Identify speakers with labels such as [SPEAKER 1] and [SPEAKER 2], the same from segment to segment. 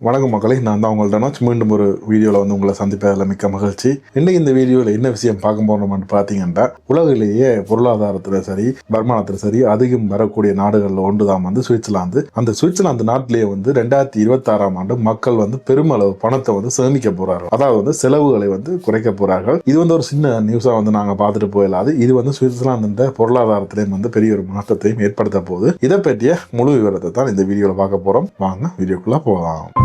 [SPEAKER 1] வணக்கம் மக்களை நான் தான் உங்கள்ட்ட மீண்டும் ஒரு வீடியோவில் வந்து உங்களை சந்திப்பதில் மிக்க மகிழ்ச்சி. இன்றைக்கு இந்த வீடியோவில் என்ன விஷயம் பார்க்க போகிறோம்னு பார்த்தீங்கன்னா உலகிலேயே பொருளாதாரத்தில் சரி வருமானத்தில் சரி அதிகம் வரக்கூடிய நாடுகளில் ஒன்று தான் வந்து சுவிட்சர்லாந்து. அந்த சுவிட்சர்லாந்து நாட்டிலேயே வந்து ரெண்டாயிரத்தி இருபத்தாறாம் ஆண்டு மக்கள் வந்து பெருமளவு பணத்தை வந்து சேமிக்க போகிறார்கள் அதாவது வந்து செலவுகளை வந்து குறைக்க போகிறார்கள் இது வந்து ஒரு சின்ன நியூஸாக வந்து நாங்கள் பார்த்துட்டு போயிடலாது. இது வந்து சுவிட்சர்லாந்து பொருளாதாரத்திலையும் வந்து பெரிய ஒரு மாற்றத்தையும் ஏற்படுத்த போகுது. இதை பற்றிய முழு விவரத்தை தான் இந்த வீடியோவில் பார்க்க போகிறோம் வாங்க வீடியோக்குள்ளே போகலாம்.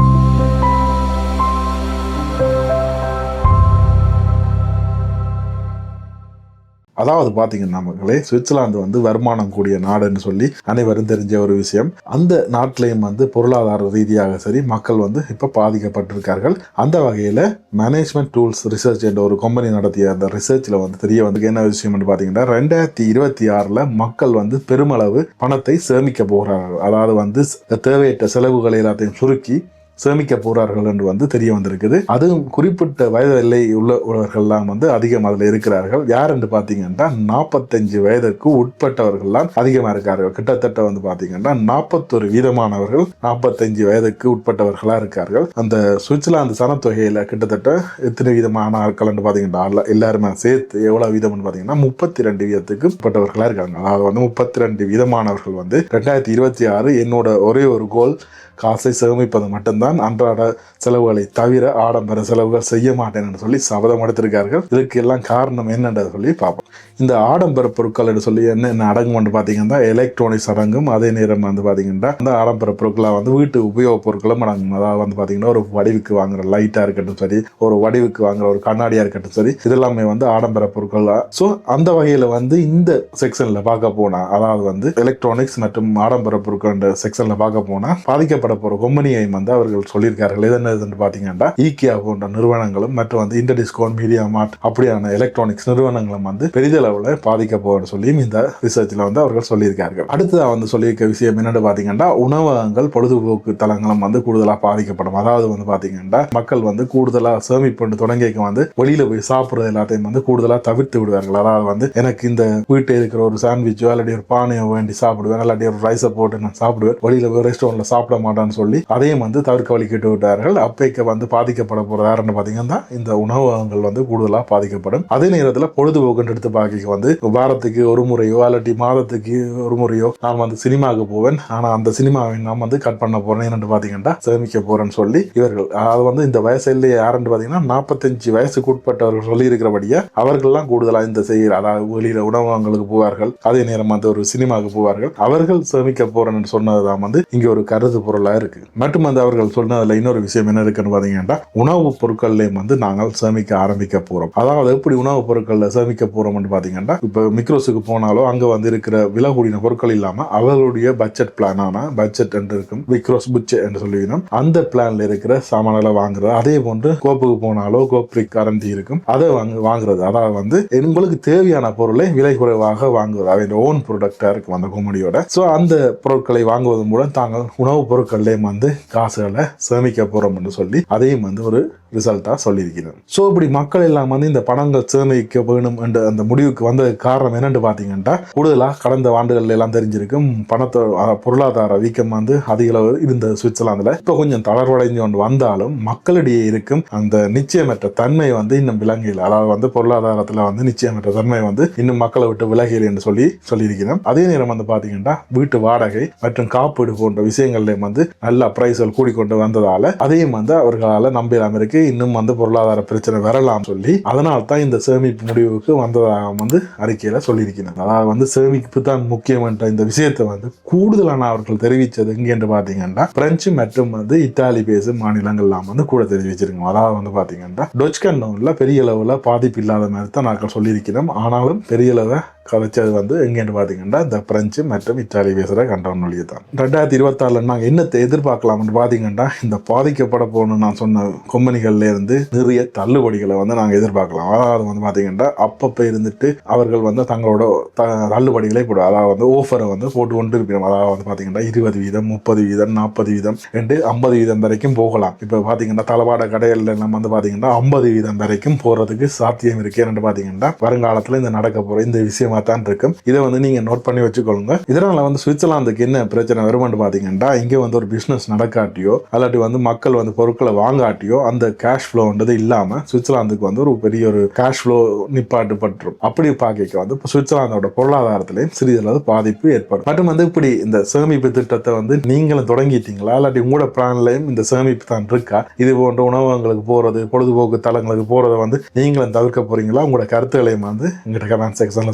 [SPEAKER 1] அதாவது பார்த்தீங்கன்னா மக்களே சுவிட்சர்லாந்து வந்து வருமானம் கூடிய நாடுன்னு சொல்லி அனைவரும் தெரிஞ்ச ஒரு விஷயம். அந்த நாட்டிலையும் வந்து பொருளாதார ரீதியாக சரி மக்கள் வந்து இப்போ பாதிக்கப்பட்டிருக்கார்கள். அந்த வகையில் மேனேஜ்மெண்ட் டூல்ஸ் ரிசர்ச் என்ற ஒரு கம்பெனி நடத்திய அந்த ரிசர்ச்சில் வந்து தெரிய வந்து என்ன விஷயம்னு பார்த்தீங்கன்னா ரெண்டாயிரத்தி இருபத்தி ஆறில் மக்கள் வந்து பெருமளவு பணத்தை சேமிக்க போகிறார்கள் அதாவது வந்து தேவையற்ற செலவுகளை எல்லாத்தையும் சுருக்கி சேமிக்க போறார்கள் என்று வந்து தெரிய வந்திருக்குது. அதுவும் குறிப்பிட்ட வயது எல்லை உள்ள உள்ளவர்கள்லாம் வந்து அதிகம் அதில் இருக்கிறார்கள். யார் என்று பார்த்தீங்கன்னா நாற்பத்தஞ்சு வயதுக்கு உட்பட்டவர்கள்லாம் அதிகமாக இருக்கார்கள். கிட்டத்தட்ட வந்து பார்த்தீங்கன்னா நாற்பத்தொரு வீதமானவர்கள் நாற்பத்தஞ்சு வயதுக்கு உட்பட்டவர்களாக இருக்கார்கள். அந்த சுவிட்சர்லாந்து சனத்தொகையில் கிட்டத்தட்ட எத்தனை வீதமான ஆட்கள் என்று பார்த்தீங்கன்னா எல்லாருமே சேர்த்து எவ்வளோ வீதம்னு பார்த்தீங்கன்னா முப்பத்தி ரெண்டு வீதத்துக்கு உட்பட்டவர்களாக இருக்காங்க. அதாவது வந்து முப்பத்தி ரெண்டு வீதமானவர்கள் வந்து ரெண்டாயிரத்தி இருபத்தி ஆறு என்னோட ஒரே ஒரு கோல் காசை சேமிப்பது மட்டும்தான் அன்றாட செலவுகளை தவிர ஆடம்பர செலவுகள் செய்ய மாட்டேன் என்று சொல்லி சபதம் எடுத்திருக்கார்கள். இதுக்கு எல்லாம் காரணம் என்னன்றதை சொல்லி பார்ப்போம். இந்த ஆடம்பர பொருட்கள் என்று சொல்லி என்ன என்ன அடங்கும் பார்த்தீங்கன்னா எலக்ட்ரானிக்ஸ் அடங்கும். அதே நேரம் வந்து பார்த்தீங்கன்னா அந்த ஆடம்பர பொருட்களாக வந்து வீட்டு உபயோகப் பொருட்களும் அடங்கும். அதாவது வந்து பார்த்தீங்கன்னா ஒரு வடிவுக்கு வாங்குற லைட்டாக இருக்கட்டும் சரி ஒரு வடிவுக்கு வாங்குற ஒரு கண்ணாடியாக இருக்கட்டும் சரி இதெல்லாமே வந்து ஆடம்பர பொருட்கள் ஸோ அந்த வகையில் வந்து இந்த செக்ஷனில் பார்க்க போனால் அதாவது வந்து எலக்ட்ரானிக்ஸ் மற்றும் ஆடம்பர பொருட்கள் செக்ஷனில் பார்க்க போனால் பாதிக்கப்பட போகிற கொம்பனியையும் வந்து அவர்கள் சொல்லியிருக்கார்கள். இது என்னதுன்னு பார்த்தீங்கன்னா ஈக்கியா போன்ற நிறுவனங்களும் மற்றும் வந்து இன்டர்டிஸ்கோன் மீடியா மார்ட் அப்படியான எலக்ட்ரானிக்ஸ் நிறுவனங்களும் வந்து பெரிதளவில் பாதிக்க போகிற சொல்லியும் இந்த ரிசர்ச்சில் வந்து அவர்கள் சொல்லியிருக்கார்கள். அடுத்ததாக வந்து சொல்லியிருக்க விஷயம் என்னென்னு பார்த்தீங்கன்னா உணவகங்கள் பொழுதுபோக்கு தலங்களும் வந்து கூடுதலாக பாதிக்கப்படும். அதாவது வந்து பார்த்தீங்கன்னா மக்கள் வந்து கூடுதலாக சேமிப்பு தொடங்கிக்க வந்து வெளியில் போய் சாப்பிட்றது எல்லாத்தையும் வந்து கூடுதலாக தவிர்த்து விடுவார்கள். அதாவது வந்து எனக்கு இந்த வீட்டில் இருக்கிற ஒரு சாண்ட்விச்சோ இல்லாட்டி ஒரு பானையோ வேண்டி சாப்பிடுவேன் இல்லாட்டி ஒரு ரைஸை போட்டு நான் சாப்பிடுவேன். வெளியில் போய் ரெஸ்டாரண்ட்டில் சாப்பிட மாட்டான்னு சொல்லி அதையும் வந்து தவிர்க்க கேட்டு விட்டார்கள். அப்பைக்கு வந்து பாதிக்கப்பட போற யாருன்னு பார்த்தீங்கன்னா இந்த உணவகங்கள் வந்து கூடுதலாக பாதிக்கப்படும். அதே நேரத்தில் பொழுதுபோக்குன்னு எடுத்து பார்க்க வந்து வாரத்துக்கு ஒரு முறையோ இல்லாட்டி மாதத்துக்கு ஒரு முறையோ நான் வந்து சினிமாவுக்கு போவேன். ஆனால் அந்த சினிமாவை நான் வந்து கட் பண்ண போறேன். என்னன்னு பார்த்தீங்கன்னா சேமிக்க போறேன்னு சொல்லி இவர்கள் அது வந்து இந்த வயசுல யாருன்னு பார்த்தீங்கன்னா நாற்பத்தஞ்சு வயசுக்கு உட்பட்டவர்கள் சொல்லி இருக்கிறபடியே அவர்கள்லாம் கூடுதலாக இந்த செய்கிற அதாவது வெளியில உணவகங்களுக்கு போவார்கள். அதே நேரம் வந்து ஒரு சினிமாவுக்கு போவார்கள். அவர்கள் சேமிக்க போறேன்னு சொன்னதுதான் வந்து இங்க ஒரு கருது பொருள் இருக்குது மற்றும் வந்து அவர்கள் சொன்னதில் இன்னொரு விஷயம் என்ன இருக்குன்னு பார்த்தீங்கன்னா உணவுப் பொருட்கள்லையும் வந்து நாங்கள் சேமிக்க ஆரம்பிக்க போகிறோம் அதாவது எப்படி உணவுப் பொருட்களில் சேமிக்க போகிறோம்னு பார்த்தீங்கன்னா இப்போ மிக்ரோஸுக்கு போனாலோ அங்கே வந்து இருக்கிற விலை கூடின பொருட்கள் இல்லாமல் அவர்களுடைய பட்ஜெட் பிளானான பட்ஜெட் என்று இருக்கும் விக்ரோஸ் புட்சே என்று சொல்லிவிடும் அந்த பிளான்ல இருக்கிற சாமான்களை வாங்குறது. அதே போன்று கோப்புக்கு போனாலோ கோப்ரி கரண்டி இருக்கும் அதை வாங்க வாங்குறது. அதாவது வந்து உங்களுக்கு தேவையான பொருளை விலை குறைவாக வாங்குவது. அவை ஓன் ப்ராடக்டா இருக்கும் அந்த கோமடியோட ஸோ அந்த பொருட்களை வாங்குவதன் மூலம் தாங்கள் உணவுப் பொருட்கள் பொருட்கள்லையும் வந்து காசுகளை சேமிக்க போறோம் என்று சொல்லி அதையும் வந்து ஒரு ரிசல்ட்டாக சொல்லியிருக்கிறேன். ஸோ இப்படி மக்கள் எல்லாம் வந்து இந்த பணங்கள் சேமிக்க வேணும் என்ற அந்த முடிவுக்கு வந்த காரணம் என்னென்று பார்த்தீங்கன்னா கூடுதலாக கடந்த ஆண்டுகள் எல்லாம் தெரிஞ்சிருக்கும் பணத்தை பொருளாதார வீக்கம் வந்து அதிக அளவு இருந்த சுவிட்சர்லாந்தில். இப்போ கொஞ்சம் தளர்வடைஞ்சு கொண்டு வந்தாலும் மக்களிடையே இருக்கும் அந்த நிச்சயமற்ற தன்மை வந்து இன்னும் விலங்கையில் அதாவது வந்து பொருளாதாரத்தில் வந்து நிச்சயமற்ற தன்மை வந்து இன்னும் மக்களை விட்டு விலகையில் என்று சொல்லி சொல்லியிருக்கிறோம் அதே நேரம் வந்து பார்த்தீங்கன்னா வீட்டு வாடகை மற்றும் காப்பீடு போன்ற விஷயங்கள்லையும் வந்து நல்ல பிரைஸ்கள் கூடிக்கொண்டு வந்ததால அதையும் வந்து அவர்களால் நம்பலாம் இருக்கு இன்னும் வந்து பொருளாதார பிரச்சனை வரலாம் சொல்லி அதனால தான் இந்த சேமிப்பு முடிவுக்கு வந்ததாக வந்து அறிக்கையில் சொல்லியிருக்கிறார் அதாவது வந்து சேமிப்பு தான் முக்கியம் என்ற இந்த விஷயத்தை வந்து கூடுதலான அவர்கள் தெரிவித்தது எங்கே என்று பார்த்தீங்கன்னா பிரெஞ்சு மற்றும் வந்து இத்தாலி பேசும் மாநிலங்கள்லாம் வந்து கூட தெரிவிச்சிருக்கோம். அதாவது வந்து பார்த்தீங்கன்னா டொச்கண்டோன்ல பெரிய அளவில் பாதிப்பு இல்லாத மாதிரி தான் நாங்கள் சொல்லியிருக்கிறோம். ஆனாலும் பெரிய அளவில் கலைச்சது வந்து எங்கேன்னு பார்த்தீங்கன்னா இந்த பிரெஞ்சு மற்றும் இத்தாலி பேசுகிற கண்டவன் மொழியை தான் ரெண்டாயிரத்தி இருபத்தாறில் நாங்கள் என்னத்தை எதிர்பார்க்கலாம்னு பார்த்தீங்கன்னா இந்த பாதிக்கப்பட போகணும்னு நான் சொன்ன கொம்பனிகள்லேருந்து நிறைய தள்ளுபடிகளை வந்து நாங்கள் எதிர்பார்க்கலாம். அதாவது வந்து பார்த்தீங்கன்னா அப்பப்போ இருந்துட்டு அவர்கள் வந்து தங்களோட த தள்ளுபடிகளை போடும் அதாவது வந்து ஓஃபரை வந்து போட்டு கொண்டு இருப்போம் அதாவது வந்து பார்த்தீங்கன்னா இருபது வீதம் முப்பது வீதம் நாற்பது வீதம் ரெண்டு ஐம்பது வீதம் வரைக்கும் போகலாம். இப்போ பார்த்தீங்கன்னா தளவாட கடையில் நம்ம வந்து பார்த்தீங்கன்னா ஐம்பது வீதம் வரைக்கும் போகிறதுக்கு சாத்தியம் இருக்கேன்னு பார்த்தீங்கன்னா வருங்காலத்தில் இந்த நடக்க போகிற இந்த விஷயமா தான் இருக்கும் இதை வந்து நீங்க நோட் பண்ணி வச்சுக்கொள்ளுங்க இதனால வந்து சுவிட்சர்லாந்துக்கு என்ன பிரச்சனை வருமானு பாத்தீங்கன்னா இங்க வந்து ஒரு பிசினஸ் நடக்காட்டியோ அல்லாட்டி வந்து மக்கள் வந்து பொருட்களை வாங்காட்டியோ அந்த கேஷ் ஃப்ளோன்றது இல்லாம சுவிட்சர்லாந்துக்கு வந்து ஒரு பெரிய ஒரு கேஷ் ஃப்ளோ நிப்பாட்டுப்பட்டுரும். அப்படி பார்க்க வந்து இப்போ சுவிட்சர்லாந்தோட பொருளாதாரத்திலையும் சிறிதளவு பாதிப்பு ஏற்படும். மற்றும் வந்து இப்படி இந்த சேமிப்பு திட்டத்தை வந்து நீங்களும் தொடங்கிட்டீங்களா? இல்லாட்டி உங்களோட பிளான்லையும் இந்த சேமிப்பு தான் இருக்கா? இது போன்ற உணவகங்களுக்கு போறது பொழுதுபோக்கு தளங்களுக்கு போறதை வந்து நீங்களும் தவிர்க்க போறீங்களா? உங்களோட கருத்துக்களையும் வந்து எங்கிட்ட கமெண்ட் செக்ஷன்ல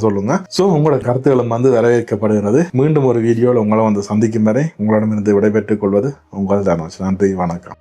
[SPEAKER 1] ஸோ உங்களோட கருத்துக்களும் வந்து வரவேற்கப்படுகிறது. மீண்டும் ஒரு வீடியோவில் உங்களை வந்து சந்திக்கும் வரை உங்களிடமிருந்து விடைபெற்றுக் கொள்வது உங்கள் தனுஷ். நன்றி வணக்கம்.